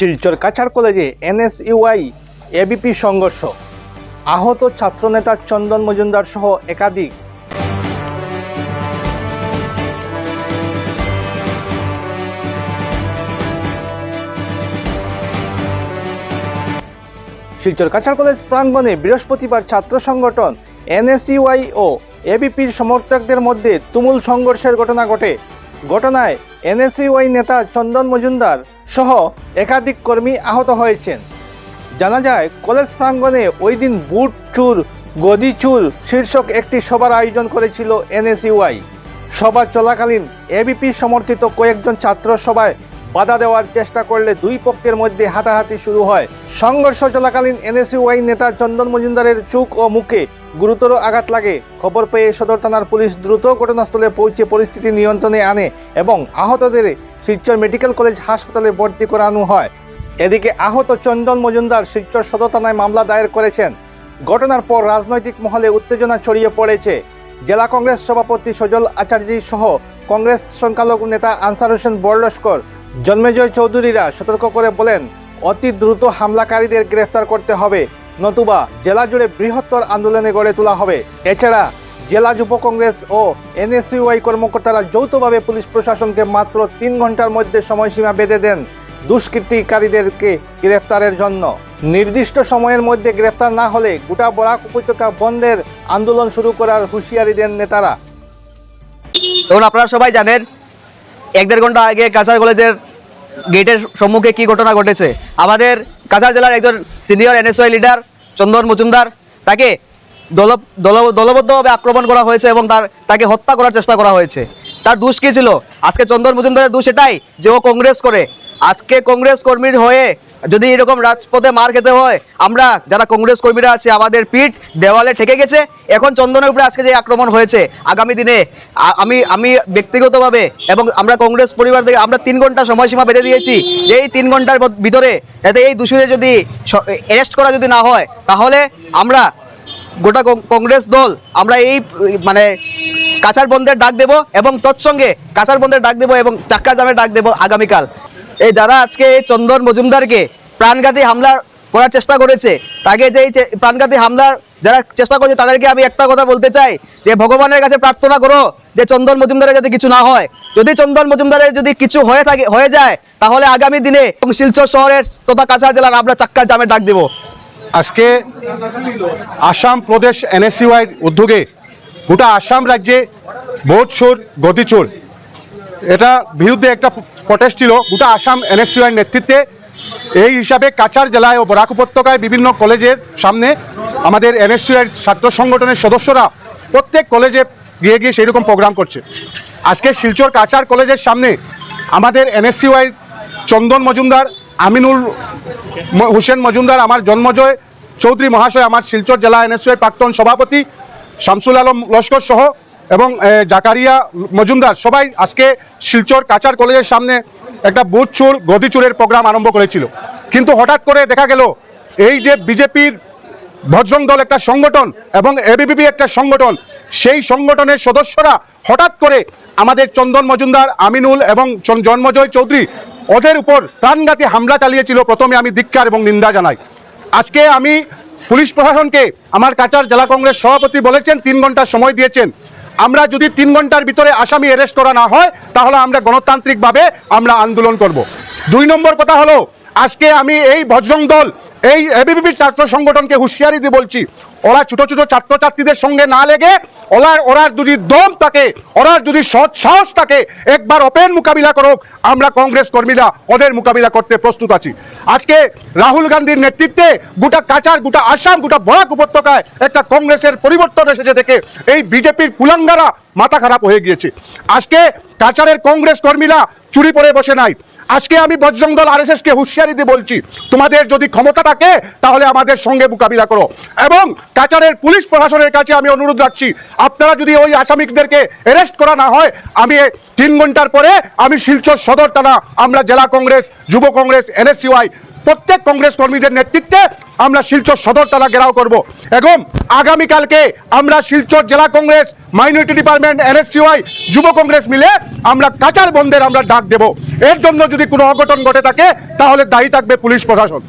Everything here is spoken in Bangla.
শিলচর কাছাড় কলেজে এনএসইউআই এবিপি সংঘর্ষ। আহত ছাত্রনেতা চন্দন মজুমদার সহ একাধিক। শিলচর কাছাড় কলেজ প্রাঙ্গণে বৃহস্পতিবার ছাত্র সংগঠন এনএসইউআই ও এবিপির সমর্থকদের মধ্যে তুমুল সংঘর্ষের ঘটনা ঘটে। ঘটনায় এনএসইউআই নেতা চন্দন মজুমদার সহ একাধিক কর্মী আহত হয়েছেন। জানা যায়, কলেজ প্রাঙ্গণে ওই দিন বুট চুর, গদি চুর শীর্ষক একটি সভার আয়োজন করেছিল এনএসইউআই। সভা চলাকালীন এবিপি সমর্থিত কয়েকজন ছাত্র সভায় বাধা দেওয়ার চেষ্টা করলে দুই পক্ষের মধ্যে হাতাহাতি শুরু হয়। সংঘর্ষ চলাকালীন এনএসইউআই নেতা চন্দন মজুমদারের চোখ ও মুখে গুরুতর আঘাত লাগে। খবর পেয়ে সদর থানার পুলিশ দ্রুত ঘটনাস্থলে পৌঁছে পরিস্থিতি নিয়ন্ত্রণে আনে এবং আহতদের শিলচর মেডিকেল কলেজ হাসপাতালে ভর্তি করানো হয়। এদিকে আহত চন্দন মজুমদার শিলচর সদর থানায় মামলা দায়ের করেছেন। ঘটনার পর রাজনৈতিক মহলে উত্তেজনা ছড়িয়ে পড়েছে। জেলা কংগ্রেস সভাপতি সজল আচার্য সহ কংগ্রেস সংখ্যালঘু নেতা আনসার হোসেন বরলস্কর জন্মেজয় চৌধুরীরা সতর্ক করে বলেন, অতি দ্রুত হামলাকারীদের গ্রেফতার করতে হবে। নতুবা জেলা জুড়ে বৃহত্তর আন্দোলনে গড়ে তোলা হবে। এছাড়া জেলা যুব কংগ্রেস ও এনএসইউআই কর্মকর্তারা যৌথভাবে পুলিশ প্রশাসনকে মাত্র তিন ঘণ্টার মধ্যে সময়সীমা বেঁধে দেন দুষ্কৃতিকারীদেরকে গ্রেফতারের জন্য। নির্দিষ্ট সময়ের মধ্যে গ্রেফতার না হলে গোটা বরাক উপত্যকা বন্ধের আন্দোলন শুরু করার হুঁশিয়ারি দেন নেতারা। এবং আপনারা সবাই জানেন, এক দেড় ঘণ্টা আগে কাছাড় কলেজের গেটের সম্মুখে কি ঘটনা ঘটেছে? আমাদের কাছাড় জেলার একজন senior NSY leader Chandan Majumdar তাকে দল দল- দলবদ্ধভাবে আক্রমণ করা হয়েছে এবং তার তাকে হত্যা করার চেষ্টা করা হয়েছে। তার দোষ কী ছিল? আজকে চন্দন মজুমদারের দোষ এটাই যে ও কংগ্রেস করে। আজকে কংগ্রেস কর্মীর হয়ে যদি এরকম রাজপথে মার খেতে হয়, আমরা যারা কংগ্রেস কর্মীরা আছে, আমাদের পিঠ দেওয়ালে ঠেকে গেছে। এখন চন্দনের উপরে আজকে যে আক্রমণ হয়েছে, আগামী দিনে আমি আমি ব্যক্তিগতভাবে এবং আমরা কংগ্রেস পরিবার থেকে আমরা তিন ঘণ্টা সময়সীমা বেঁধে দিয়েছি। যে এই তিন ঘণ্টার ভিতরে যাতে এই দোষীদের যদি অ্যারেস্ট করা যদি না হয়, তাহলে আমরা গোটা কংগ্রেস দল, আমরা এই মানে কাছার বন্ধের ডাক দেব এবং তৎসঙ্গে কাছার বন্ধের ডাক দেব এবং চাক্কা জামের ডাক দেব আগামীকাল। এই যারা আজকে এই চন্দন মজুমদারকে প্রাণঘাতী হামলা করার চেষ্টা করেছে, তাকে যে প্রাণঘাতী হামলার যারা চেষ্টা করছে, তাদেরকে আমি একটা কথা বলতে চাই, যে ভগবানের কাছে প্রার্থনা করো যে চন্দন মজুমদারের যাতে কিছু না হয়। যদি চন্দন মজুমদারের যদি কিছু হয়ে থাকে, হয়ে যায়, তাহলে আগামী দিনে শিলচর শহরের তথা কাছাড় জেলার আমরা চাক্কা জামে ডাক দেবো। আজকে আসাম প্রদেশ এনএসইউআই উদ্যোগে গোটা আসাম রাজ্যে ভোট চোর গতি চোর এটা বিরুদ্ধে একটা প্রটেস্ট ছিল। গোটা আসাম এনএসইউআই নেতৃত্বে। এই হিসাবে কাছাড় জেলায় ও বরাক উপত্যকায় বিভিন্ন কলেজের সামনে আমাদের এনএসইউআই ছাত্র সংগঠনের সদস্যরা প্রত্যেক কলেজে গিয়ে গিয়ে সেই রকম প্রোগ্রাম করছে। আজকে শিলচর কাছাড় কলেজের সামনে আমাদের এনএসইউআই চন্দন মজুমদার, আমিনুল হোসেন মজুমদার, আমার জন্মজয় চৌধুরী মহাশয়, আমার শিলচর জেলা এনএসইউর প্রাক্তন সভাপতি শামসুল আলম লস্কর সহ এবং জাকারিয়া, মজুমদার, সবাই আজকে শিলচর কাচার কলেজের সামনে একটা বুথ চুর গদি চুরের প্রোগ্রাম আরম্ভ করেছিল। কিন্তু হঠাৎ করে দেখা গেল, এই যে বিজেপির বজরং দল একটা সংগঠন এবং এবিপিপি একটা সংগঠন, সেই সংগঠনের সদস্যরা হঠাৎ করে আমাদের চন্দন মজুমদার, আমিনুল এবং জন্মজয় চৌধুরী ওদের উপর প্রাণঘাতী হামলা চালিয়েছিল, প্রথমে আমি ধিক্কার এবং নিন্দা জানাই। আজকে আমি পুলিশ প্রশাসনকে, আমার কাচার জেলা কংগ্রেস সভাপতি বলেছেন, তিন ঘণ্টা সময় দিয়েছেন। আমরা যদি তিন ঘণ্টার ভিতরে আসামি অ্যারেস্ট করা না হয়, তাহলে আমরা গণতান্ত্রিকভাবে আমরা আন্দোলন করব। দুই নম্বর কথা হলো, আজকে আমি এই ভজরং দল, এই এবিপিপি ছাত্র সংগঠনকে হুঁশিয়ারি দিয়ে বলছি ওরা ছোট ছোট ছাত্রছাত্রীদের সঙ্গে না লেগে ওরা ওরা যদি দম থাকে ওরা যদি সৎ সাহস থাকে, একবার ওপেন মোকাবিলা করুক, আমরা কংগ্রেস কর্মীরা ওদের মোকাবিলা করতে প্রস্তুত আছি। আজকে রাহুল গান্ধীর নেতৃত্বে গোটা কাচার গোটা আসাম, গোটা বরাক উপত্যকায় একটা কংগ্রেসের পরিবর্তন এসেছে থেকে এই বিজেপির কুলাঙ্গারা মাথা খারাপ হয়ে গিয়েছে। আজকে কাচারের কংগ্রেস কর্মীরা চুরি পরে বসে নাই। আজকে আমি বজরং দল আর এস কে হুঁশিয়ারি দিয়ে বলছি, তোমাদের যদি ক্ষমতা থাকে, তাহলে আমাদের সঙ্গে মোকাবিলা করো। এবং কাচারের পুলিশ প্রশাসনের কাছে আমি অনুরোধ রাখছি। আপনারা যদি ওই আসামিদেরকে অ্যারেস্ট করা না হয়, আমি তিন ঘণ্টার পরে আমি শিলচর সদর থানা, আমরা জেলা কংগ্রেস, যুব কংগ্রেস এনএসইউআই প্রত্যেক কংগ্রেস কর্মীদের নেতৃত্বে আমরা শিলচর সদর থানা ঘেরাও করব। এবং আগামীকালকে আমরা শিলচর জেলা কংগ্রেস মাইনরিটি ডিপার্টমেন্ট এনএসসিওয়াই যুব কংগ্রেস মিলে আমরা কাচার বন্ধের আমরা ডাক দেব। এর জন্য যদি কোনো অঘটন ঘটে থাকে, তাহলে দায়ী থাকবে পুলিশ প্রশাসন।